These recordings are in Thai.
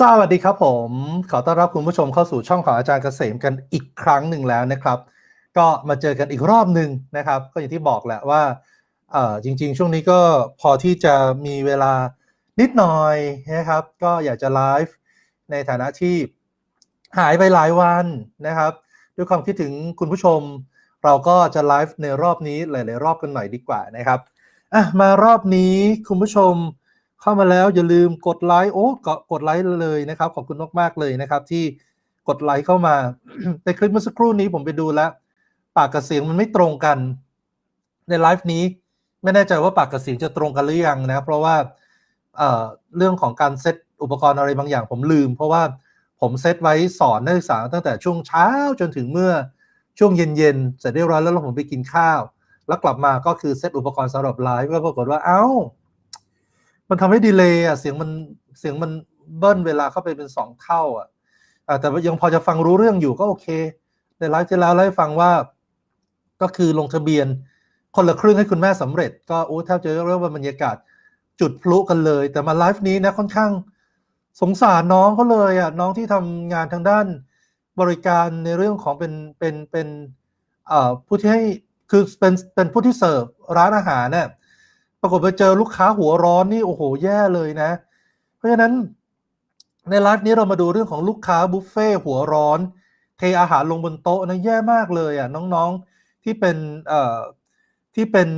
สวัสดีครับผม ขอต้อนรับคุณผู้ชมเข้าสู่ช่องของอาจารย์เกษมกันอีกครั้งหนึ่งแล้วนะครับ ก็มาเจอกันอีกรอบหนึ่งนะครับ ก็อย่างที่บอกแหละว่าเออจริง ๆ ช่วงนี้ก็พอที่จะมีเวลานิดหน่อยนะครับ ก็อยากจะไลฟ์ในฐานะที่หายไปหลายวันนะครับ ด้วยความคิดถึงคุณผู้ชม เราก็จะไลฟ์ในรอบนี้หลาย ๆ รอบกันหน่อยดีกว่านะครับอะมารอบนี้คุณผู้ชม เข้ามาแล้วอย่าลืมกดไลค์โอ้กดกดไลค์เลยนะครับ ขอบคุณมากๆเลยนะครับ ที่กดไลค์เข้ามาในคลิปเมื่อสักครู่นี้ผมไปดูแล้ว ปากกับเสียงมันไม่ตรงกัน ในไลฟ์นี้ไม่แน่ใจว่าปากกับเสียงจะตรงกันหรือยังนะเพราะว่าเเรื่องของการเซตอุปกรณ์อะไรบางอย่าง ผมลืม เพราะว่าผมเซตไว้สอนนักศึกษาตั้งแต่ช่วงเช้าจนถึงเมื่อช่วงเย็นๆเสร็จเรียบร้อยแล้วแล้วผมไปกินข้าว แล้วกลับมาก็คือเซตอุปกรณ์สำหรับไลฟ์ก็ปรากฏว่าเอ้า มันทำให้ดีเลย์อะเสียงมันเสียงมันเบิ้ลเวลาเข้าไปเป็นสองเท่าอะแต่ยังพอจะฟังรู้เรื่องอยู่ก็โอเคในไลฟ์ที่แล้วเล่าให้ฟังว่า ก็คือลงทะเบียนคนละครึ่งให้คุณแม่สำเร็จ ก็โอ้แทบจะเรียกว่าบรรยากาศจุดพลุกันเลย แต่มาไลฟ์นี้นะค่อนข้างสงสารน้องเขาเลยอะน้องที่ทำงานทางด้านบริการในเรื่องของเป็นเป็นเป็นผู้ที่ให้คือเป็นเป็นผู้ที่เสิร์ฟร้านอาหารเนี่ย ปรากฏไปเจอลูกค้าหัวร้อนนี่โอ้โหแย่เลยนะ เพราะฉะนั้นในไลฟ์นี้เรามาดูเรื่องของลูกค้าบุฟเฟ่หัวร้อน เทอาหารลงบนโต๊ะนะแย่มากเลยอะน้องๆที่เป็นเอ่อที่เป็น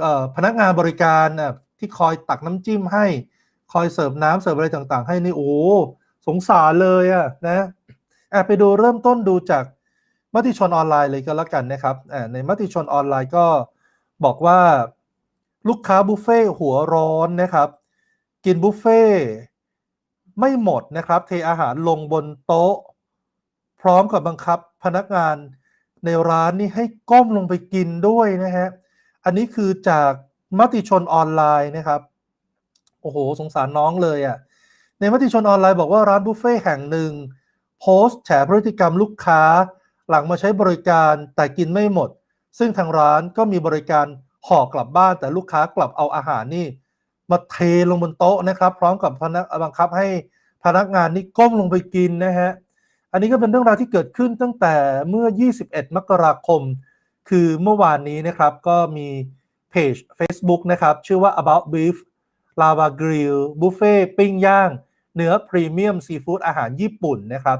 เอ่อพนักงานบริการอะที่คอยตักน้ำจิ้มให้คอยเสิร์ฟน้ำเสิร์ฟอะไรต่างๆ ให้นี่โอ้สงสารเลยอะนะอะไปดูเริ่มต้นดูจากมติชนออนไลน์เลยก็แล้วกันนะครับอ่าในมติชนออนไลน์ก็บอกว่า ลูกค้าบุฟเฟ่หัวร้อนนะครับ กินบุฟเฟ่ไม่หมดนะครับ เทอาหารลงบนโต๊ะ พร้อมกับบังคับพนักงานในร้านนี่ให้ก้มลงไปกินด้วยนะฮะ อันนี้คือจากมติชนออนไลน์นะครับ โอ้โห สงสารน้องเลยอะ่ะ ในมติชนออนไลน์บอกว่าร้านบุฟเฟ่แห่งหนึ่ง โพสต์แฉพฤติกรรมลูกค้า หลังมาใช้บริการแต่กินไม่หมด ซึ่งทางร้านก็มีบริการ ห่อกลับบ้านแต่ลูกค้ากลับเอาอาหารนี่ มาเทลงบนโต๊ะนะครับ พร้อมกับพนักบังคับให้พนักงานนี่ก้มลงไปกินนะฮะอันนี้ก็เป็นเรื่องราวที่เกิดขึ้นตั้งแต่เมื่อ 21 มกราคม คือเมื่อวานนี้นะครับก็มีเพจ Facebook นะครับชื่อว่า about beef lava grill buffet ปิ้งย่าง เนื้อพรีเมียมซีฟู้ดอาหารญี่ปุ่นนะครับ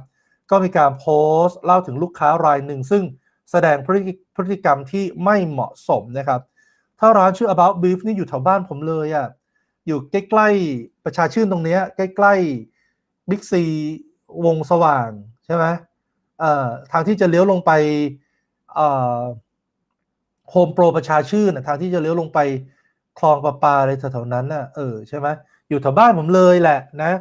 ก็มีการโพสต์เล่าถึงลูกค้ารายหนึ่ง ซึ่งแสดงพฤติพฤติกรรมที่ไม่เหมาะสมนะครับ ถ้าร้านชื่อ about beef นี่อยู่แถวบ้านผมเลยอะ่ะอยู่ใกล้ๆประชาชื่นตรงเนี้ยใกล้ๆบิ๊กซีวงสว่างใช่ไหมเอ่อทางที่จะเลี้ยวลงไปเอ่อโฮมโปรประชาชื่นนะทางที่จะเลี้ยวลงไปคลองประปาอะไรแถวๆนั้นน่ะเออใช่ไหมอยู่แถวบ้านผมเลยแหละนะ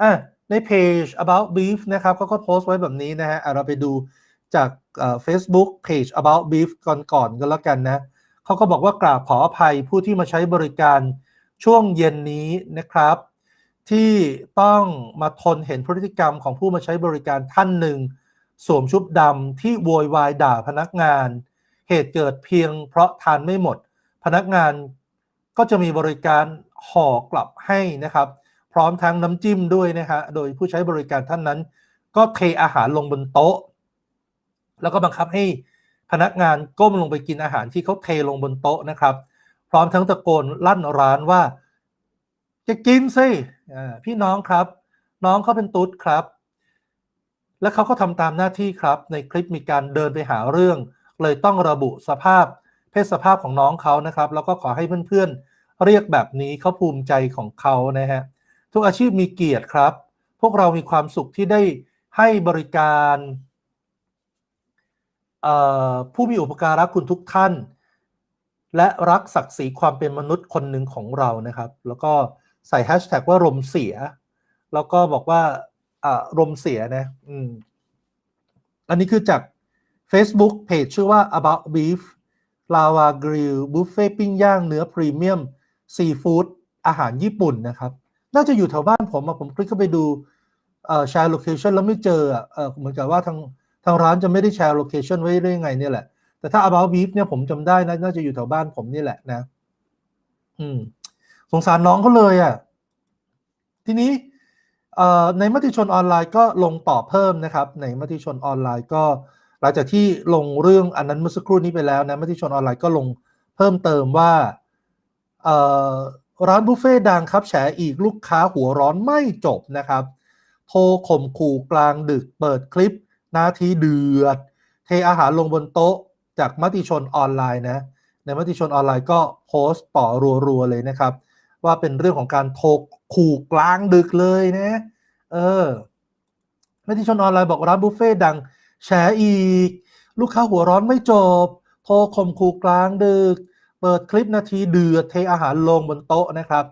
อะในเพจ about beef นะครับเขาก็โพสต์ไว้แบบนี้นะฮะเราไปดูจากเอ่อ Facebook page about beef ก่อนๆก็แล้วกันนะ เขาก็บอกว่ากราบขออภัยผู้ที่มาใช้บริการช่วงเย็นนี้นะครับ ที่ต้องมาทนเห็นพฤติกรรมของผู้มาใช้บริการท่านหนึ่ง สวมชุดดำที่โวยวายด่าพนักงาน เหตุเกิดเพียงเพราะทานไม่หมด พนักงานก็จะมีบริการห่อกลับให้นะครับ พร้อมทั้งน้ำจิ้มด้วยนะฮะโดยผู้ใช้บริการท่านนั้น ก็เทอาหารลงบนโต๊ะ แล้วก็บังคับให้ พนักงานก้มลงไปกินอาหารที่เขาเทลงบนโต๊ะนะครับ พร้อมทั้งตะโกนลั่นร้านว่า จะกินสิพี่น้องครับ น้องเขาเป็นตุ๊ดครับ และเขาก็ทำตามหน้าที่ครับ ในคลิปมีการเดินไปหาเรื่อง เลยต้องระบุสภาพ เพศสภาพของน้องเขานะครับ แล้วก็ขอให้เพื่อนๆ เรียกแบบนี้เขาภูมิใจของเขานะฮะทุกอาชีพมีเกียรติครับ พวกเรามีความสุขที่ได้ให้บริการ ผู้มีอุปการะคุณทุกท่าน และรักศักดิ์ศรีความเป็นมนุษย์คนหนึ่งของเรานะครับ แล้วก็ใส่แฮชแท็กว่ารมเสีย แล้วก็บอกว่าอารมเสียนะอืมอันนี้คือจาก Facebook เพจชื่อว่า about beef lava grill buffet ปิ้งย่างเนื้อพรีเมียมซีฟู้ดอาหารญี่ปุ่นนะครับ น่าจะอยู่แถวบ้านผมอะผมคลิกเข้าไปดูเอ่อแชร์โลเคชันแล้วไม่เจออ่อเหมือนกับว่าทาง ทางร้านจะไม่ได้แชร์โลเคชันไว้ได้ยังไงเนี่ยแหละ แต่ถ้า about beef เนี่ยผมจำได้นะน่าจะอยู่แถวบ้านผมนี่แหละนะ อืม สงสารน้องเขาเลยอะ ทีนี้ในมติชนออนไลน์ก็ลงต่อเพิ่มนะครับ ในมติชนออนไลน์ก็ หลังจากที่ลงเรื่องอันนั้นเมื่อสักครู่นี้ไปแล้วนะมติชนออนไลน์ก็ลงเพิ่มเติมว่าร้านบุฟเฟ่ดังครับแฉอีกลูกค้าหัวร้อนไม่จบนะครับ โทรข่มขู่กลางดึกเปิดคลิป นาทีเดือด เทอาหารลงบนโต๊ะจากมติชนออนไลน์นะ ในมติชนออนไลน์ก็โพสต์ต่อรัวๆเลยนะครับ ว่าเป็นเรื่องของการโทรขู่กลางดึกเลยนะ เออมติชนออนไลน์บอกร้านบุฟเฟ่ดังแฉอีก ลูกค้าหัวร้อนไม่จบ โทรข่มขู่กลางดึก เปิดคลิปนาทีเดือดเทอาหารลงบนโต๊ะนะครับ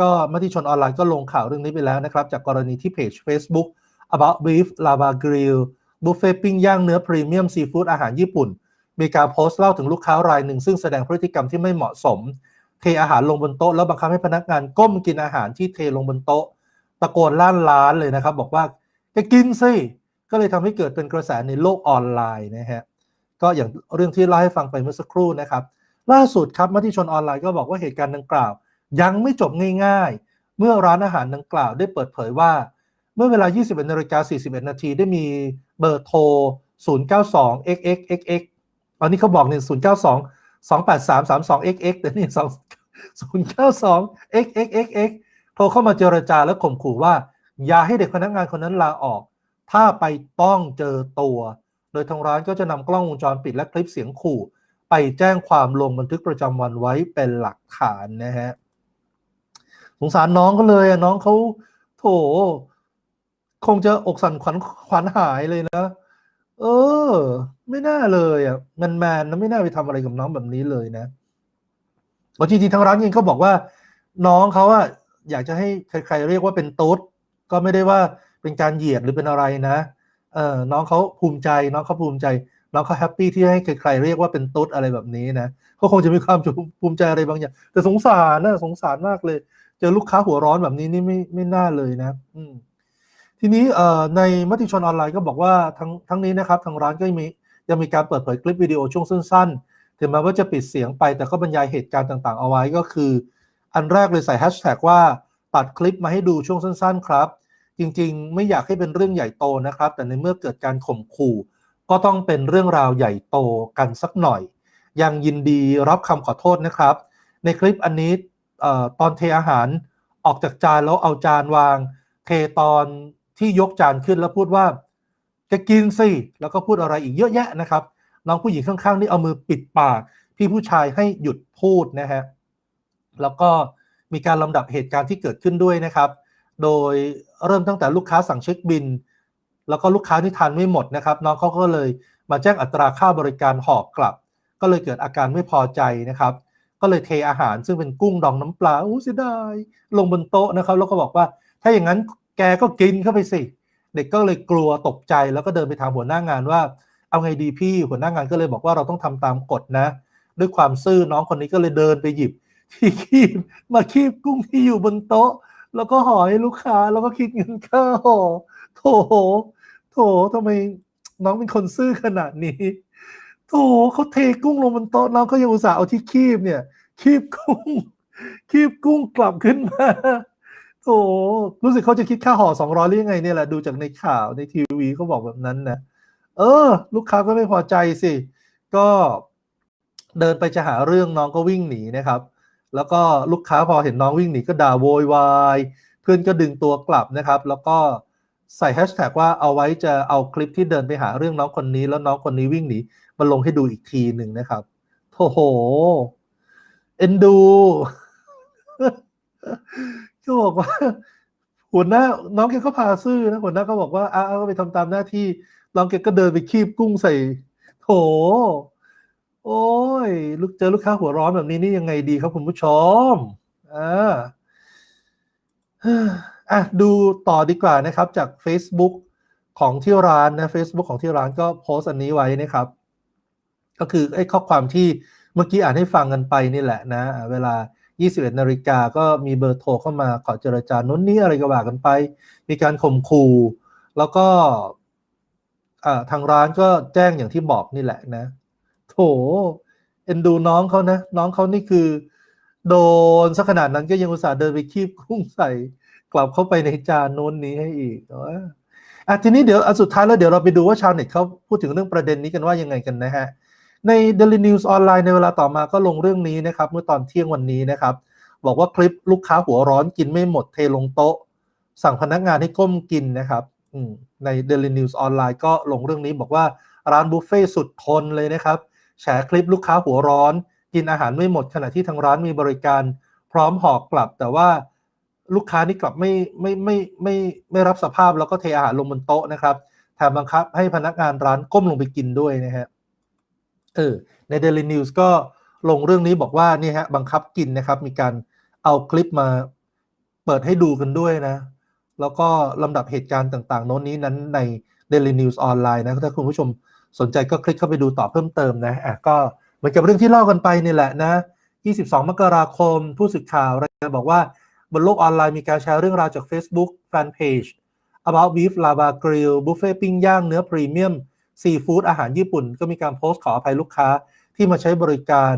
ก็มติชนออนไลน์ก็ลงข่าวเรื่องนี้ไปแล้วนะครับ จากกรณีที่เพจ Facebook about beef lava grill บุฟเฟ่ปิ้งย่างเนื้อพรีเมียมซีฟู้ดอาหารญี่ปุ่น มีการโพสต์เล่าถึงลูกค้ารายหนึ่งซึ่งแสดงพฤติกรรมที่ไม่เหมาะสม เทอาหารลงบนโต๊ะแล้วบังคับให้พนักงานก้มกินอาหารที่เทลงบนโต๊ะ ตะโกนลั่นร้านเลยนะครับ บอกว่าแกกินสิก็เลยทำให้เกิดเป็นกระแสในโลกออนไลน์นะฮะก็อย่างเรื่องที่เล่าให้ฟังไปเมื่อสักครู่นะครับ ล่าสุดครับมติชนออนไลน์ก็บอกว่าเหตุการณ์ดังกล่าว ยังไม่จบง่ายๆ เมื่อร้านอาหารดังกล่าวได้เปิดเผยว่า เมื่อเวลา 21นาฬิกา41 นาทีได้มี เบอร์โทร 092 xxxx ตอนนี้เขาบอกเนี่ย092 283 32xx แต่นี่2 092 xxxx โทรเข้ามาเจรจาและข่มขู่ว่า อย่าให้เด็กพนักงานคนนั้นลาออก ถ้าไปต้องเจอตัว โดยทางร้านก็จะนำกล้องวงจรปิดและคลิปเสียงขู่ไปแจ้งความลงบันทึกประจำวันไว้เป็นหลักฐานนะฮะสงสารน้องก็เลยอะน้องเขาโถ คงจะอกสั่นขวัญขวัญหายเลยนะ เออ ไม่น่าเลยอะแมนแมนนะไม่น่าไปทำอะไรกับน้องแบบนี้เลยนะจริงๆทางร้านเองก็บอกว่า น้องเขาอะอยากจะให้ใครๆเรียกว่าเป็นตุ๊ดก็ไม่ได้ว่าเป็นการเหยียดหรือเป็นอะไรนะเออน้องเขาภูมิใจ น้องเขาภูมิใจน้องเขาแฮปปี้ที่ให้ใครๆเรียกว่าเป็นตุ๊ดอะไรแบบนี้นะเขาคงจะมีความภูมิใจอะไรบางอย่าง แต่สงสารนะสงสารมากเลย เจอลูกค้าหัวร้อนแบบนี้นี่ไม่ไม่น่าเลยนะ อืม ทีนี้ในมติชนออนไลน์ก็บอกว่าทั้งทั้งนี้นะครับทางร้านก็ยังมียังมีการเปิดเผยคลิปวิดีโอช่วงสั้นๆ ถึงแม้ว่าจะปิดเสียงไปแต่ก็บรรยายเหตุการณ์ต่างๆ เอาไว้ก็คือ อันแรกเลยใส่แฮชแท็กว่าตัดคลิปมาให้ดูช่วงสั้นๆ ครับ จริงๆ ไม่อยากให้เป็นเรื่องใหญ่โตนะครับ แต่ในเมื่อเกิดการข่มขู่ ก็ต้องเป็นเรื่องราวใหญ่โตกันสักหน่อย ยังยินดีรับคำขอโทษนะครับ ในคลิปอันนี้ออตอนเทอาหารออกจากจานแล้วเอาจานวาง เทตอน ที่ยกจานขึ้นแล้วพูดว่า จะกินสิแล้วก็พูดอะไรอีกเยอะแยะนะครับน้องผู้หญิงข้างๆนี่เอามือปิดปาก พี่ผู้ชายให้หยุดพูดนะฮะแล้วก็มีการลำดับเหตุการณ์ที่เกิดขึ้นด้วยนะครับ โดยเริ่มตั้งแต่ลูกค้าสั่งเช็คบิน แล้วก็ลูกค้าที่ทานไม่หมดนะครับ น้องเขาก็เลยมาแจ้งอัตราค่าบริการหอกกลับ ก็เลยเกิดอาการไม่พอใจนะครับ ก็เลยเทอาหารซึ่งเป็นกุ้งดองน้ำปลาอู้เสียดายลงบนโต๊ะนะครับ แล้วก็บอกว่าถ้าอย่างนั้น แกก็กินเข้าไปสิ เด็กก็เลยกลัวตกใจแล้วก็เดินไปถามหัวหน้างานว่า เอาไงดีพี่หัวหน้างานก็เลยบอกว่าเราต้องทำตามกฎนะ ด้วยความซื่อน้องคนนี้ก็เลยเดินไปหยิบ ที่คีบมาคีบกุ้งที่อยู่บนโต๊ะ แล้วก็ห่อให้ลูกค้า แล้วก็คิดเงินค่าห่อโถโถทำไมน้องเป็นคนซื่อขนาดนี้โถเขาเทกุ้งลงบนโต๊ะน้องก็ยังอุตส่าห์เอาที่คีบเนี่ย คีบกุ้ง คีบกุ้งกลับขึ้นมา โถรู้สึกเขาจะคิดค่าห่อสองร้อยหรือยังไงเนี่ยแหละดูจากในข่าวในทีวีเขาบอกแบบนั้นนะเออ ลูกค้าก็ไม่พอใจสิ ก็เดินไปจะหาเรื่องน้องก็วิ่งหนีนะครับ แล้วก็ลูกค้าพอเห็นน้องวิ่งหนีก็ด่าโวยวายเพื่อนก็ดึงตัวกลับนะครับ แล้วก็ใส่แฮชแท็กว่าเอาไว้จะเอาคลิปที่เดินไปหาเรื่องน้องคนนี้ แล้วน้องคนนี้วิ่งหนีมาลงให้ดูอีกทีหนึ่งนะครับโอ้โห เอ็นดู ก็บอกว่าหัวหน้าน้องแกก็พาซื่อนะหัวหน้าก็บอกว่าอ้าวไปทำตามหน้าที่น้องแกก็เดินไปคีบกุ้งใส่โถโอ้ยลูกเจอลูกค้าหัวร้อนแบบนี้นี่ยังไงดีครับคุณผู้ชมอ่าอะดูต่อดีกว่านะครับจาก Facebook ของที่ร้านนะ Facebook ของที่ร้านก็โพสต์อันนี้ไว้นะครับ ก็คือไอ้ข้อความที่เมื่อกี้อ่านให้ฟังกันไปนี่แหละนะ เวลา 21นาฬิกาก็มีเบอร์โทรเข้ามาขอเจรจาน้นนี้อะไรก็ว่ากันไป มีการข่มขู่แล้วก็ทางร้านก็แจ้งอย่างที่บอกนี่แหละนะ โถเอ็นดูน้องเขานะ น้องเขานี่คือ โดนสักขนาดนั้นก็ยังอุตส่าห์เดินไปคีบกุ้งใส่ กลับเข้าไปในจานโน้นนี้ให้อีกเอออะทีนี้เดี๋ยวอันสุดท้ายแล้วเดี๋ยวเราไปดูว่าชาวเน็ตเขาพูดถึงเรื่องประเด็นนี้กันว่ายังไงกันนะฮะ ใน Daily News ออนไลน์ในเวลาต่อมาก็ลงเรื่องนี้นะครับเมื่อตอนเที่ยงวันนี้นะครับ บอกว่าคลิปลูกค้าหัวร้อนกินไม่หมดเทลงโต๊ะ สั่งพนักงานให้ก้มกินนะครับใน Daily News ออนไลน์ก็ลงเรื่องนี้บอกว่าร้านบุฟเฟ่ต์สุดทนเลยนะครับแฉคลิปลูกค้าหัวร้อน กินอาหารไม่หมดขณะที่ทางร้านมีบริการ พร้อมห่อกลับ แต่ว่าลูกค้านี่กลับไม่ไม่ไม่ไม่ไม่รับสภาพแล้วก็เทอาหารลงบนโต๊ะนะครับแถมบังคับให้พนักงานร้านก้มลงไปกินด้วยนะฮะ เออใน Daily News ก็ลงเรื่องนี้บอกว่านี่ฮะบังคับกินนะครับ มีการเอาคลิปมาเปิดให้ดูกันด้วยนะ แล้วก็ลำดับเหตุการณ์ต่างๆ โน้นนี้นั้นใน Daily News ออนไลน์นะ ถ้าคุณผู้ชมสนใจก็คลิกเข้าไปดูต่อเพิ่มเติมนะอะก็เหมือนกับเรื่องที่เล่ากันไปนี่แหละนะ 22 มกราคม ผู้สื่อข่าวรายงานบอกว่าบนโลกออนไลน์มีการแชร์เรื่องราวจาก Facebook Fanpage About Beef Lava Grill บุฟเฟ่ปิ้งย่างเนื้อพรีเมียม ซีฟู้ดอาหารญี่ปุ่น ก็มีการโพสต์ขออภัยลูกค้าที่มาใช้บริการ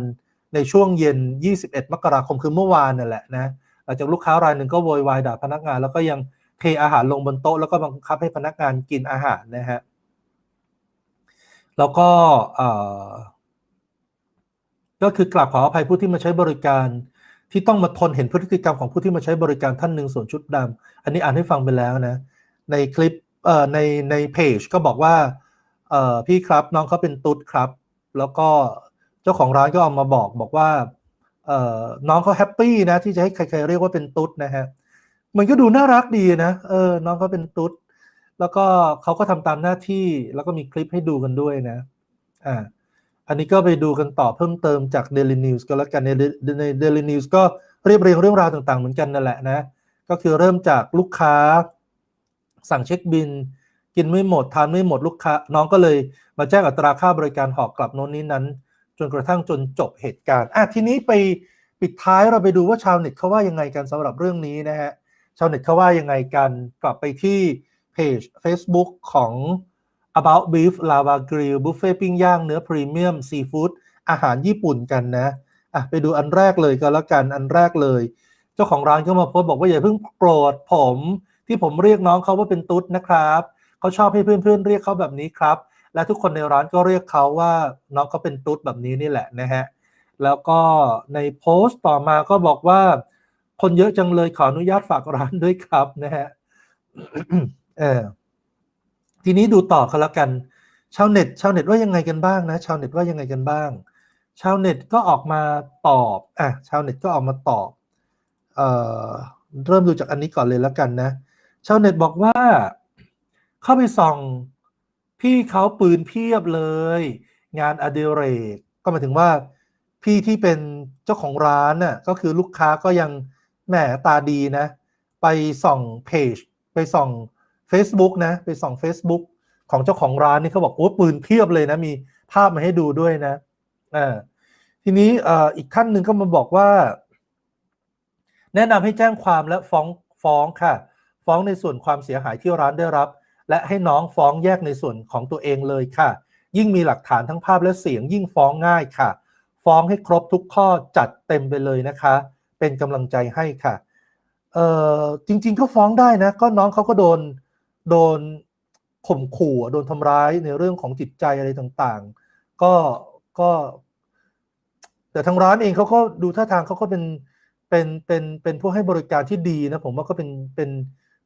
ในช่วงเย็น 21 มกราคมคือเมื่อวานนั่นแหละนะหลังจากลูกค้ารายหนึ่งก็โวยวายด่าพนักงาน แล้วก็ยังเทอาหารลงบนโต๊ะแล้วก็บังคับให้พนักงานกินอาหารนะฮะแล้วก็ก็คือกราบขออภัยผู้ที่มาใช้บริการ ที่ต้องมาทนเห็นพฤติกรรมของผู้ที่มาใช้บริการท่านหนึ่งส่วนชุดดำอันนี้อ่านให้ฟังไปแล้วนะ ในคลิปเอ่อในในเพจก็บอกว่า เอ่อพี่ครับน้องเขาเป็นตุ๊ดครับ แล้วก็เจ้าของร้านก็เอามาบอกบอกว่าเอ่อน้องเขาแฮปปี้นะที่จะให้ใครๆเรียกว่าเป็นตุ๊ดนะฮะมันก็ดูน่ารักดีนะเออ น้องเขาเป็นตุ๊ดแล้วก็เขาก็ทำตามหน้าที่แล้วก็มีคลิปให้ดูกันด้วยนะอ่าอันนี้ก็ไปดูกันต่อเพิ่มเติมจาก Daily News ก็แล้วกันในใน Daily News ก็เรียบเรียงเรื่องราวต่างๆ เหมือนกันนั่นแหละนะ ก็คือเริ่มจากลูกค้า สั่งเช็คบิน กินไม่หมดทานไม่หมดลูกค้า น้องก็เลยมาแจ้งอัตราค่าบริการหอกกลับโน้นนี้นั้น จนกระทั่งจนจบเหตุการณ์อะทีนี้ไปปิดท้ายเราไปดูว่าชาวเน็ตเขาว่ายังไงกันสำหรับเรื่องนี้นะฮะชาวเน็ตเขาว่ายังไงกันกลับไปที่เพจ Facebook ของ About Beef Lava Grill บุฟเฟ่ปิ้งย่างเนื้อพรีเมียมซีฟู้ดอาหารญี่ปุ่นกันนะอะไปดูอันแรกเลยก็แล้วกันอันแรกเลย เจ้าของร้านก็มาโพสต์บอกว่าอย่าเพิ่งโกรธผม ที่ผมเรียกน้องเขาว่าเป็นตุ๊ดนะครับ เขาชอบให้เพื่อนๆเรียกเขาแบบนี้ครับ และทุกคนในร้านก็เรียกเขาว่าน้องเขาเป็นตุ๊ดแบบนี้นี่แหละนะฮะแล้วก็ในโพสต์ต่อมาก็บอกว่า คนเยอะจังเลยขออนุญาตฝากร้านด้วยครับนะฮะเออทีนี้ดูต่อกันแล้วกัน ชาวเน็ต ชาวเน็ตว่ายังไงกันบ้างนะ ชาวเน็ตว่ายังไงกันบ้าง ชาวเน็ตก็ออกมาตอบอะชาวเน็ตก็ออกมาตอบเอ่อเริ่มดูจากอันนี้ก่อนเลยแล้วกันนะ ชาวเน็ตบอกว่า เข้าไปส่อง พี่เขาปืนเพียบเลย งานอดิเรก ก็หมายถึงว่า พี่ที่เป็นเจ้าของร้านน่ะก็คือลูกค้าก็ยังแหมตาดีนะ ไปส่องเพจไปส่อง Facebook นะ ไปส่อง Facebook ของเจ้าของร้านนี่เขาบอกโอ้ปืนเพียบเลยนะ มีภาพมาให้ดูด้วยนะอ่าทีนี้อีกท่านหนึ่งก็มาบอกว่า แนะนำให้แจ้งความและฟ้องฟ้องค่ะ ฟ้องในส่วนความเสียหายที่ร้านได้รับ และให้น้องฟ้องแยกในส่วนของตัวเองเลยค่ะ ยิ่งมีหลักฐานทั้งภาพและเสียง ยิ่งฟ้องง่ายค่ะ ฟ้องให้ครบทุกข้อจัดเต็มไปเลยนะคะ เป็นกำลังใจให้ค่ะเออจริง ๆ ก็ฟ้องได้นะ ก็น้องเขาก็โดนโดนข่มขู่โดนทำร้ายในเรื่องของจิตใจอะไรต่างๆ ก็ก็ แต่ทางร้านเองเขาก็ดูท่าทางเขาก็เป็นเป็นเป็นเป็นผู้ให้บริการที่ดีนะ ผมว่าก็เป็นเป็น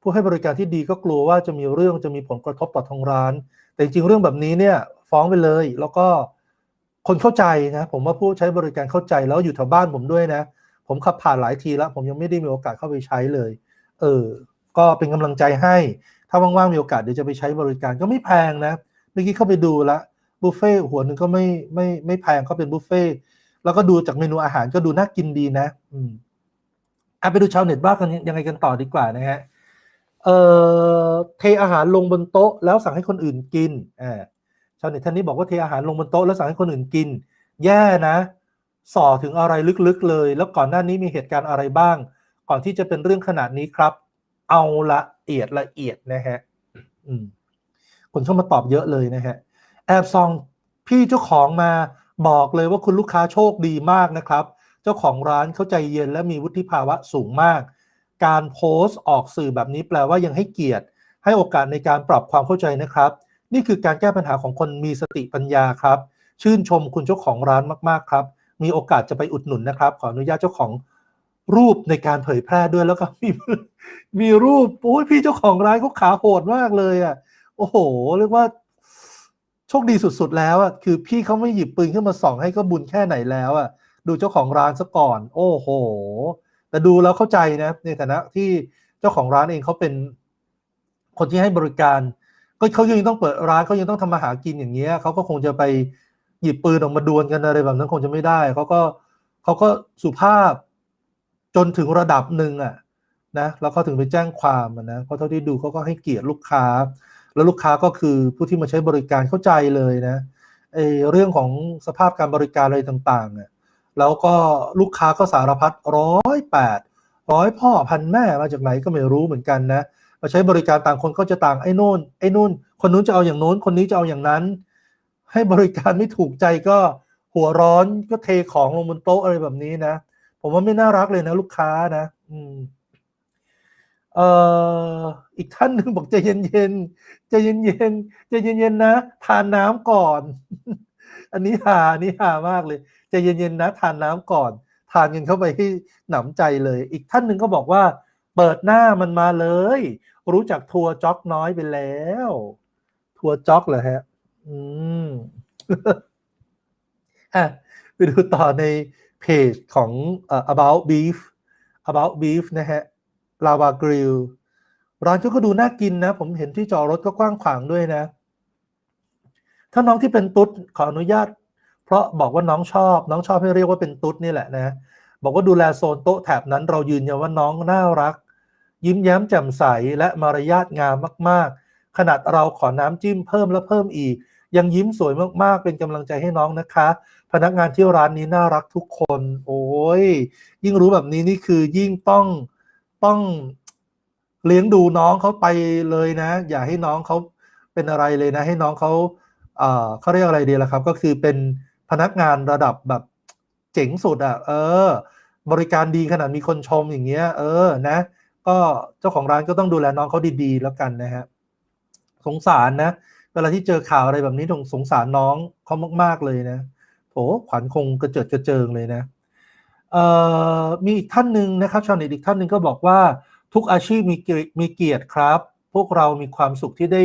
ผู้ให้บริการที่ดีก็กลัวว่าจะมีเรื่องจะมีผลกระทบต่อทางร้าน แต่จริงเรื่องแบบนี้เนี่ยฟ้องไปเลย แล้วก็คนเข้าใจนะผมว่าผู้ใช้บริการเข้าใจแล้วอยู่แถวบ้านผมด้วยนะ ผมขับผ่านหลายทีแล้ว ผมยังไม่ได้มีโอกาสเข้าไปใช้เลย เออ ก็เป็นกำลังใจให้ ถ้าว่างๆมีโอกาสเดี๋ยวจะไปใช้บริการก็ไม่แพงนะเมื่อกี้เข้าไปดูละบุฟเฟ่หัวหนึ่งก็ไม่ไม่ไม่แพงเขาเป็นบุฟเฟ่แล้วก็ดูจากเมนูอาหารก็ดูน่ากินดีนะ อืมอะไปดูชาวเน็ตบ้างกันยังไงกันต่อดีกว่านะฮะ เอ่อเทอาหารลงบนโต๊ะ แล้วสั่งให้คนอื่นกินอ่าชาวเน็ตท่านนี้บอกว่าเทอาหารลงบนโต๊ะแล้วสั่งให้คนอื่นกิน แย่นะส่อถึงอะไรลึกๆเลย แล้วก่อนหน้านี้มีเหตุการณ์อะไรบ้าง ก่อนที่จะเป็นเรื่องขนาดนี้ครับ เอาละเอียดละเอียดนะฮะอืมคนเข้ามาตอบเยอะเลยนะฮะแอบซองพี่เจ้าของมาบอกเลยว่าคุณลูกค้าโชคดีมากนะครับ เจ้าของร้านเข้าใจเย็นและมีวุฒิภาวะสูงมาก การโพสต์ออกสื่อแบบนี้แปลว่ายังให้เกียรติ ให้โอกาสในการปรับความเข้าใจนะครับ นี่คือการแก้ปัญหาของคนมีสติปัญญาครับ ชื่นชมคุณเจ้าของร้านมากๆครับ มีโอกาสจะไปอุดหนุนนะครับ ขออนุญาตเจ้าของรูปในการเผยแพร่ด้วยแล้วก็มีมีรูปโอ้ยพี่เจ้าของร้านเขาขาโหดมากเลยอะโอ้โห เรียกว่าโชคดีสุดๆแล้วอะคือพี่เขาไม่หยิบปืนขึ้นมาส่องให้ก็บุญแค่ไหนแล้วอะดูเจ้าของร้านซะก่อน โอ้โห แต่ดูแล้วเข้าใจนะในฐานะที่เจ้าของร้านเองเขาเป็นคนที่ให้บริการ ก็เขายังต้องเปิดร้านเขายังต้องทำมาหากินอย่างเงี้ยเขาก็คงจะไปหยิบปืนออกมาดวลกันอะไรแบบนั้นคงจะไม่ได้เขาก็เขาก็สุภาพจนถึงระดับหนึ่งอะนะแล้วเขาถึงไปแจ้งความนะเพราะเท่าที่ดูเขาก็ให้เกียรติลูกค้า แล้วลูกค้าก็คือผู้ที่มาใช้บริการเข้าใจเลยนะไอเรื่องของสภาพการบริการอะไรต่างๆอะ แล้วก็ลูกค้าก็สารพัดร้อยแปดร้อยพ่อพันแม่มาจากไหนก็ไม่รู้เหมือนกันนะมาใช้บริการต่างคนก็จะต่างไอ้นู่นไอ้นู่น คนนู้นจะเอาอย่างโน้น คนนี้จะเอาอย่างนั้น ให้บริการไม่ถูกใจก็หัวร้อนก็เทของลงบนโต๊ะอะไรแบบนี้นะ ผมว่าไม่น่ารักเลยนะลูกค้านะ อืมเอ่ออีกท่านหนึ่งบอกใจเย็นๆใจเย็นๆใจเย็นๆนะทานน้ำก่อน อันนี้หาอันนี้หามากเลย ใจเย็นๆนะทานน้ำก่อน ทานกันเข้าไปให้หนำใจเลย อีกท่านหนึ่งก็บอกว่า เปิดหน้ามันมาเลย รู้จักทัวร์จ็อกน้อยไปแล้ว ทัวร์จ็อกเหรอฮะ อืมอะไปดูต่อในเพจของ about beef about beef นะฮะ lava grill ร้านเขาก็ดูน่ากินนะ ผมเห็นที่จอดรถก็กว้างขวางด้วยนะ ถ้าน้องที่เป็นตุ๊ดขออนุญาต ราะบอกว่าน้องชอบ น้องชอบให้เรียกว่าเป็นตุ๊ดนี่แหละนะบอกว่าดูแลโซนโต๊ะแถบนั้นเรายืนยันว่าน้องน่ารัก ยิ้มแย้มแจ่มใสและมารยาทงามมากๆ ขนาดเราขอน้ำจิ้มเพิ่มและเพิ่มอีก ยังยิ้มสวยมากๆ เป็นกำลังใจให้น้องนะคะ พนักงานที่ร้านนี้น่ารักทุกคน โอ้ยยิ่งรู้แบบนี้นี่คือยิ่งต้องต้องเลี้ยงดูน้องเขาไปเลยนะ อย่าให้น้องเขาเป็นอะไรเลยนะ ให้น้องเขาเอ่อเขาเรียกอะไรดีล่ะครับ ก็คือเป็น พนักงานระดับแบบเจ๋งสุดอะ่ะ เออ บริการดีขนาดมีคนชมอย่างเงี้ย เออนะ ก็เจ้าของร้านก็ต้องดูแลน้องเขาดีๆ แล้วกันนะฮะสงสารนะเวลาที่เจอข่าวอะไรแบบนี้ต้องสงสารน้องเขามาก ๆเลยนะโถขวัญคงกระเจิดกระเจิงเลยนะเอ่อมีอีกท่านหนึ่งนะครับชาวเน็ตอีกท่านหนึ่งก็บอกว่าทุกอาชีพมีเกลิมีเกียรติครับ พวกเรามีความสุขที่ได้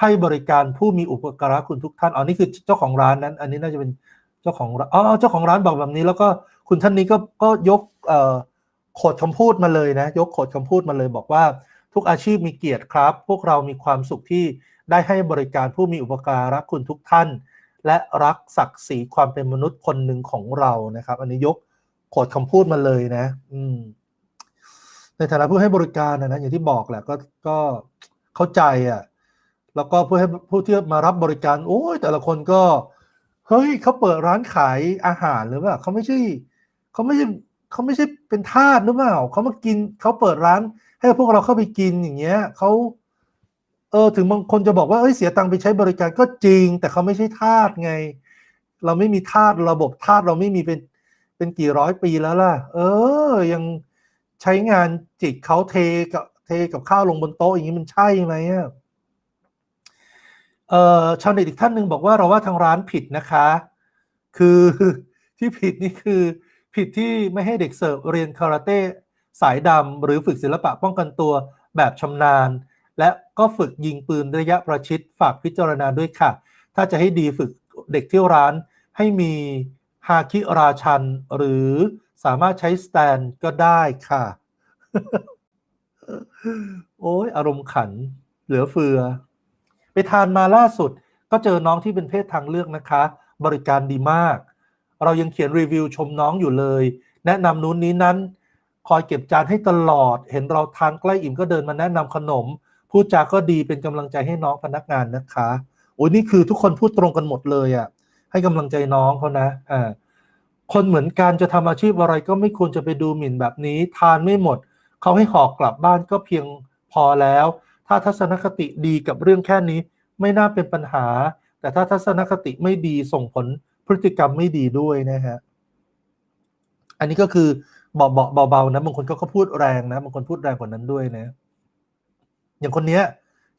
ให้บริการผู้มีอุปการะคุณทุกท่านอ๋อนี่คือเจ้าของร้านนั้น อันนี้น่าจะเป็น เจ้าของร้านอ๋อเจ้าของร้านบอกแบบนี้ แล้วก็คุณท่านนี้ก็ก็ยกเอ่อโขดคำพูดมาเลยนะ ยกโขดคำพูดมาเลยบอกว่าทุกอาชีพมีเกียรติครับ พวกเรามีความสุขที่ได้ให้บริการผู้มีอุปการะคุณทุกท่าน และรักศักดิ์ศรีความเป็นมนุษย์คนหนึ่งของเรานะครับ อันนี้ยกโขดคำพูดมาเลยนะ อืม ในฐานะผู้ให้บริการนะนะอย่างที่บอกแหละก็ก็เข้าใจอะ แล้วก็ผู้ให้ผู้ที่มารับบริการ โอ้ยแต่ละคนก็ เฮ้ยเขาเปิดร้านขายอาหารหรือเปล่าเขาไม่ใช่เขาไม่ใช่เขาไม่ใช่เป็นทาสหรือเปล่าเขามากินเขาเปิดร้าน ให้พวกเราเข้าไปกินอย่างเงี้ยเขาเออถึงบางคนจะบอกว่าเอ้ยเสียตังค์ไปใช้บริการก็จริง แต่เขาไม่ใช่ทาสไง เราไม่มีทาสระบบทาสเราไม่มีเป็นเป็นกี่ร้อยปีแล้วล่ะ เออ ยังใช้งานจิกเขาเทกับเทกับข้าวลงบนโต๊ะอย่างนี้มันใช่ไหมอะ เอ่อชาวเน็ตอีกท่านหนึ่งบอกว่าเราว่าทางร้านผิดนะคะ คือที่ผิดนี่คือผิดที่ไม่ให้เด็กเสิร์ฟเรียนคาราเต้สายดำหรือฝึกศิลปะป้องกันตัวแบบชำนาญ และก็ฝึกยิงปืนระยะประชิดฝากพิจารณาด้วยค่ะ ถ้าจะให้ดีฝึกเด็กที่ร้านให้มีฮาคิราชัน หรือสามารถใช้สแตนก็ได้ค่ะ โอ้ยอารมณ์ขันเหลือเฟือ ไปทานมาล่าสุด ก็เจอน้องที่เป็นเพศทางเลือกนะคะ บริการดีมาก เรายังเขียนรีวิวชมน้องอยู่เลย แนะนำนู้นนี้นั้น คอยเก็บจานให้ตลอด เห็นเราทานใกล้อิ่มก็เดินมาแนะนำขนม พูดจาก็ดีเป็นกำลังใจให้น้องพนักงานนะคะโอ้ยนี่คือทุกคนพูดตรงกันหมดเลยอะ่ะให้กำลังใจน้องเขานะอ่าคนเหมือนกันจะทำอาชีพอะไรก็ไม่ควรจะไปดูหมิ่นแบบนี้ ทานไม่หมด เขาให้หอกกลับบ้านก็เพียงพอแล้ว ถ้าทัศนคติดีกับเรื่องแค่นี้ ไม่น่าเป็นปัญหา แต่ถ้าทัศนคติไม่ดีส่งผลพฤติกรรมไม่ดีด้วยนะฮะอันนี้ก็คือเบาเบาเบาๆนะบางคนก็ก็พูดแรงนะบางคนพูดแรงกว่านั้นด้วยนะ อย่างคนเนี้ย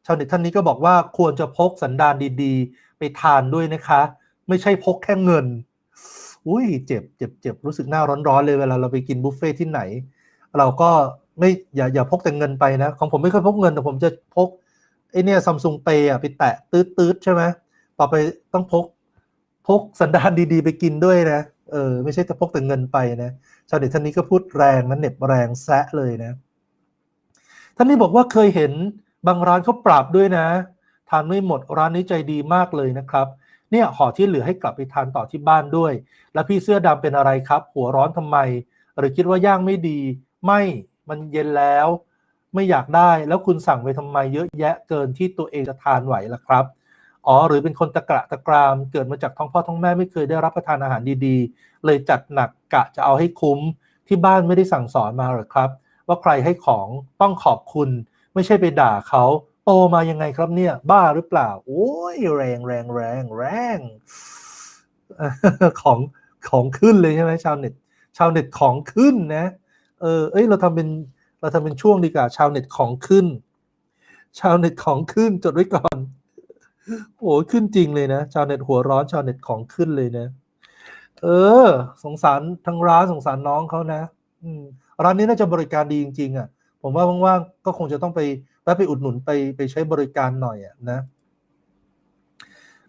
ชาวเน็ตท่านนี้ก็บอกว่าควรจะพกสันดานดีๆ ไปทานด้วยนะคะ ไม่ใช่พกแค่เงิน อุ้ยเจ็บเจ็บเจ็บรู้สึกหน้าร้อนๆเลยเวลาเราไปกินบุฟเฟ่ที่ไหน เราก็ ไม่อย่าอย่าพกแต่เงินไปนะ ของผมไม่ค่อยพกเงินแต่ผมจะพกไอเนี่ยซัมซุงเปย์อะไปแตะตืดตืดใช่ไหมต่อไปต้องพก พกสันดานดีๆ ไปกินด้วยนะเออไม่ใช่จะพกแต่เงินไปนะชาวเน็ตท่านนี้ก็พูดแรงนะเหน็บแรงแซะเลยนะ ท่านนี้บอกว่าเคยเห็นบางร้านเขาปรับด้วยนะ ทานไม่หมดร้านนี้ใจดีมากเลยนะครับเนี่ยห่อที่เหลือให้กลับไปทานต่อที่บ้านด้วย แล้วพี่เสื้อดำเป็นอะไรครับ หัวร้อนทำไม หรือคิดว่าย่างไม่ดี ไม่ มันเย็นแล้ว ไม่อยากได้แล้วคุณสั่งไปทำไมเยอะแยะเกินที่ตัวเองจะทานไหวล่ะครับอ๋อหรือเป็นคนตะกระตะกรามเกิดมาจากท้องพ่อท้องแม่ไม่เคยได้รับประทานอาหารดีๆ เลยจัดหนักกะจะเอาให้คุ้มที่บ้านไม่ได้สั่งสอนมาหรอครับ ว่าใครให้ของต้องขอบคุณ ไม่ใช่ไปด่าเขาโตมายังไงครับเนี่ย บ้าหรือเปล่า โอ้ยแรงแรงแรงแรงของของขึ้นเลยใช่ไหมชาวเน็ตชาวเน็ตของขึ้นนะ เออ เอ้ย เราทำเป็น เราทำเป็นช่วงดีกว่า ชาวเน็ตของขึ้น ชาวเน็ตของขึ้นจดไว้ก่อน โอ้ขึ้นจริงเลยนะ ชาวเน็ตหัวร้อน ชาวเน็ตของขึ้นเลยนะ เออ สงสารทั้งร้านสงสารน้องเขานะ อืม ร้านนี้น่าจะบริการดีจริงๆอะ ผมว่าว่างๆ ก็คงจะต้องไปแวะไปอุดหนุนไปไปใช้บริการหน่อยอะนะ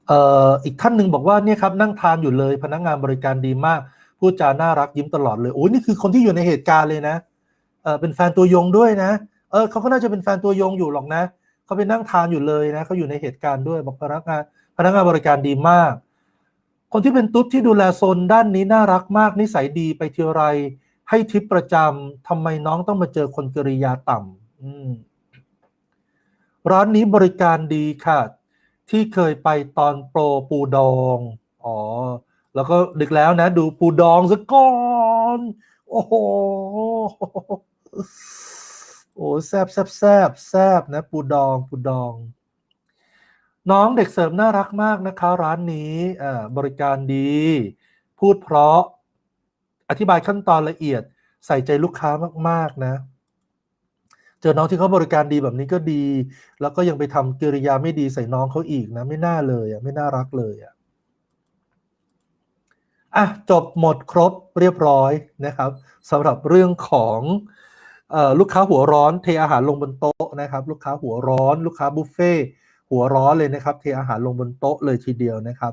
เอ่ออีกท่านหนึ่งบอกว่าเนี่ยครับนั่งทานอยู่เลยพนักงานบริการดีมาก พูดจาน่ารักยิ้มตลอดเลยโอ้ยนี่คือคนที่อยู่ในเหตุการณ์เลยนะเออเป็นแฟนตัวยงด้วยนะ เออเขาก็น่าจะเป็นแฟนตัวยงอยู่หรอกนะเขาไปนั่งทานอยู่เลยนะเขาอยู่ในเหตุการณ์ด้วยบอกพนักงานพนักงานบริการดีมาก คนที่เป็นตุ๊ดที่ดูแลโซนด้านนี้น่ารักมากนิสัยดีไปเที่ยวไร ให้ทิปประจำทำไมน้องต้องมาเจอคนกริยาต่ำอืมร้านนี้บริการดีค่ะ ที่เคยไปตอนโปรปูดอง อ๋อ แล้วก็ดึกแล้วนะ ดูปูดองซะก่อน โอ้โหโอ้แซบแซบแซบแซบนะ ปูดองปูดอง น้องเด็กเสร์ฟน่ารักมากนะคะ ร้านนี้อ่าบริการดี พูดเพราะ อธิบายขั้นตอนละเอียด ใส่ใจลูกค้ามาก ๆ นะ เจอน้องที่เขาบริการดีแบบนี้ก็ดี แล้วก็ยังไปทำกิริยาไม่ดีใส่น้องเขาอีกนะ ไม่น่าเลยอะไม่น่ารักเลยอะ อะจบหมดครบเรียบร้อยนะครับสำหรับเรื่องของอลูกค้าหัวร้อนเทอาหารลงบนโต๊ะนะครับ ลูกค้าหัวร้อน ลูกค้าบุฟเฟ่หัวร้อนเลยนะครับ เทอาหารลงบนโต๊ะเลยทีเดียวนะครับ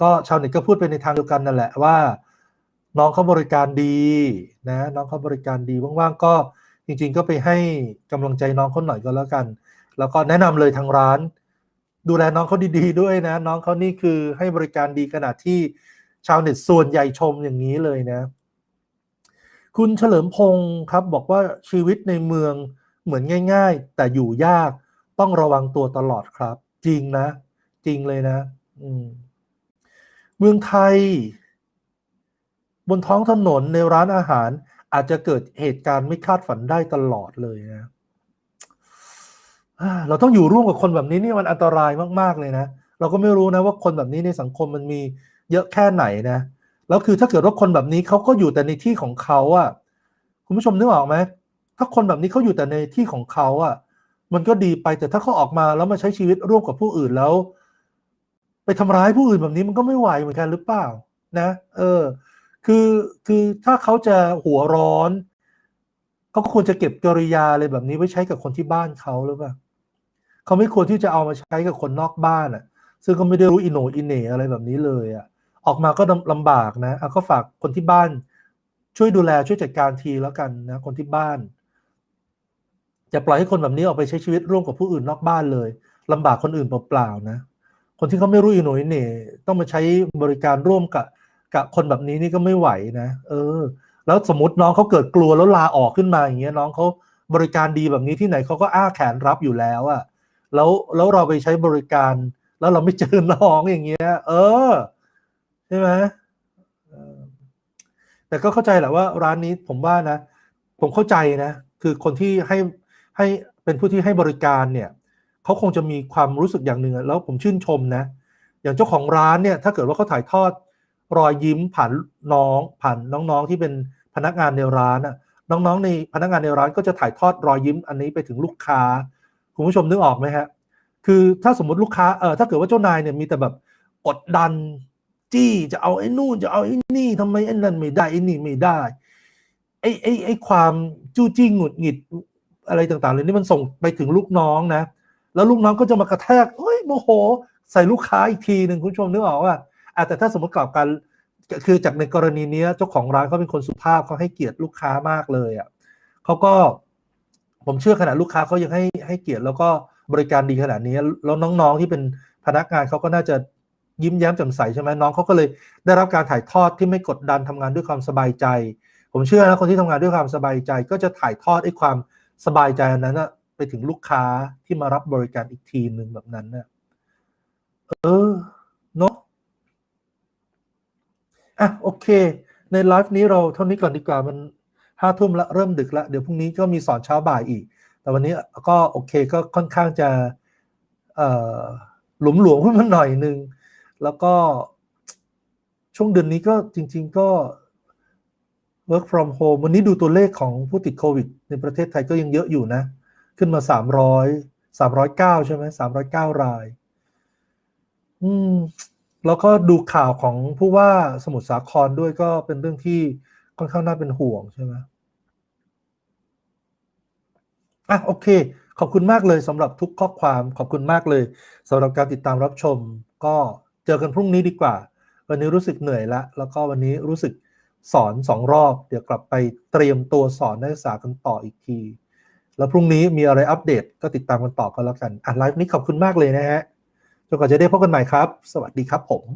ก็ชาวเน็ตก็พูดไปในทางเดียวกันนั่นแหละว่า น้องเขาบริการดีนะน้องเขาบริการดีว่างๆก็จริง ๆ ก็ไปให้กำลังใจน้องเขาหน่อยก็แล้วกัน แล้วก็แนะนำเลยทางร้าน ดูแลน้องเขาดีๆด้วยนะ น้องเขานี่คือให้บริการดีขนาดที่ชาวเน็ตส่วนใหญ่ชมอย่างนี้เลยนะ คุณเฉลิมพงศ์ครับบอกว่าชีวิตในเมืองเหมือนง่าย ๆ แต่อยู่ยากต้องระวังตัวตลอดครับ จริงนะ จริงเลยนะมเมืองไทย บนท้องถนนในร้านอาหารอาจจะเกิดเหตุการณ์ไม่คาดฝันได้ตลอดเลยนะ เราต้องอยู่ร่วมกับคนแบบนี้นี่มันอันตรายมากๆเลยนะ เราก็ไม่รู้นะว่าคนแบบนี้ในสังคมมันมีเยอะแค่ไหนนะแล้วคือถ้าเกิดว่าคนแบบนี้เขาก็อยู่แต่ในที่ของเขาอะคุณผู้ชมนึกออกไหมถ้าคนแบบนี้เขาอยู่แต่ในที่ของเขาอะมันก็ดีไปแต่ถ้าเขาออกมาแล้วมาใช้ชีวิตร่วมกับผู้อื่นแล้ว ไปทำร้ายผู้อื่นแบบนี้มันก็ไม่ไหวเหมือนกันหรือเปล่า นะ เออ คือคือถ้าเขาจะหัวร้อนเขาก็ควรจะเก็บกริยาอะไรแบบนี้ไว้ใช้กับคนที่บ้านเขาหรือเปล่า เขาไม่ควรที่จะเอามาใช้กับคนนอกบ้านอะ ซึ่งก็ไม่ได้รู้อิโนอิเนอะไรแบบนี้เลยอะ ออกมาก็ลำบากนะก็ฝากคนที่บ้าน ช่วยดูแลช่วยจัดการทีแล้วกันนะ คนที่บ้านอย่าปล่อยให้คนแบบนี้ออกไปใช้ชีวิตร่วมกับผู้อื่นนอกบ้านเลยลำบากคนอื่นเปล่าๆนะ คนที่เขาไม่รู้อิโนอิเน่ต้องมาใช้บริการร่วมกับกับคนแบบนี้นี่ก็ไม่ไหวนะ เออ แล้วสมมติน้องเขาเกิดกลัวแล้วลาออกขึ้นมาอย่างเงี้ยน้องเขาบริการดีแบบนี้ที่ไหนเขาก็อ้าแขนรับอยู่แล้วอะ แล้วแล้วเราไปใช้บริการ แล้วเราไม่เจอน้องอย่างเงี้ย เออใช่ไหมแต่ก็เข้าใจแหละว่าร้านนี้ผมว่านะ ผมเข้าใจนะ คือคนที่ให้ให้เป็นผู้ที่ให้บริการเนี่ยเขาคงจะมีความรู้สึกอย่างหนึ่งแล้วผมชื่นชมนะ อย่างเจ้าของร้านเนี่ย ถ้าเกิดว่าเขาถ่ายทอดรอยยิ้มผ่านน้อง ผ่านน้องๆที่เป็นพนักงานในร้านน้องๆในพนักงานในร้านก็จะถ่ายทอดรอยยิ้มอันนี้ไปถึงลูกค้า คุณผู้ชมนึกออกไหมฮะคือถ้าสมมติลูกค้าเออถ้าเกิดว่าเจ้านายเนี่ยมีแต่แบบกดดันจี้จะเอาไอ้นู่นจะเอาไอ้นี่ทำไมไอ้นั่นไม่ได้ไอ้นี่ไม่ได้ไอ้ไอ้ไอ้ความจู้จี้หงุดหงิดอะไรต่างๆเลยนี่มันส่งไปถึงลูกน้องนะ แล้วลูกน้องก็จะมากระแทกเฮ้ยโมโห ใส่ลูกค้าอีกทีหนึ่งคุณผู้ชมนึกออกว่าอแต่ถ้าสมมติกลับกันคือจากในกรณีนี้เจ้าของร้านเขาเป็นคนสุภาพเขาให้เกียรติลูกค้ามากเลยอะเขาก็ ผมเชื่อขนาดลูกค้าเขายังให้ให้เกียรติแล้วก็บริการดีขนาดนี้ แล้วน้องๆที่เป็นพนักงานเขาก็น่าจะยิ้มแย้มแจ่มใสใช่ไหมน้องเขาก็เลยได้รับการถ่ายทอดที่ไม่กดดันทำงานด้วยความสบายใจ ผมเชื่อนะคนที่ทำงานด้วยความสบายใจ ก็จะถ่ายทอดไอ้ความสบายใจอันนั้นนะไปถึงลูกค้าที่มารับบริการอีกทีหนึ่งแบบนั้นนะเออเนาะอะโอเค ในไลฟ์นี้เราเท่านี้ก่อนดีกว่ามัน ห้าทุ่มละเริ่มดึกละเดี๋ยวพรุ่งนี้ก็มีสอนเช้าบ่ายอีก แต่วันนี้ก็โอเคก็ค่อนข้างจะหลุมหลวมขึ้นมาหน่อยนึง แล้วก็ช่วงเดือนนี้ก็จริง ๆก็ work from home วันนี้ดูตัวเลขของผู้ติดโควิด ในประเทศไทยก็ยังเยอะอยู่นะ ขึ้นมา 300 309 ใช่ไหม309 ราย อืม แล้วก็ดูข่าวของผู้ว่าสมุทรสาครด้วยก็เป็นเรื่องที่ ค่อนข้างน่าเป็นห่วงใช่ไหมอะโอเค ขอบคุณมากเลยสำหรับทุกข้อความขอบคุณมากเลยสำหรับการติดตามรับชม ก็เจอกันพรุ่งนี้ดีกว่า วันนี้รู้สึกเหนื่อยละ แล้วก็วันนี้รู้สึกสอนสองรอบ เดี๋ยวกลับไปเตรียมตัวสอนนักศึกษากันต่ออีกที แล้วพรุ่งนี้มีอะไรอัปเดตก็ติดตามกันต่อกันแล้วกันอะไลฟ์นี้ขอบคุณมากเลยนะฮะจนกว่าจะได้พบกันใหม่ครับ สวัสดีครับผม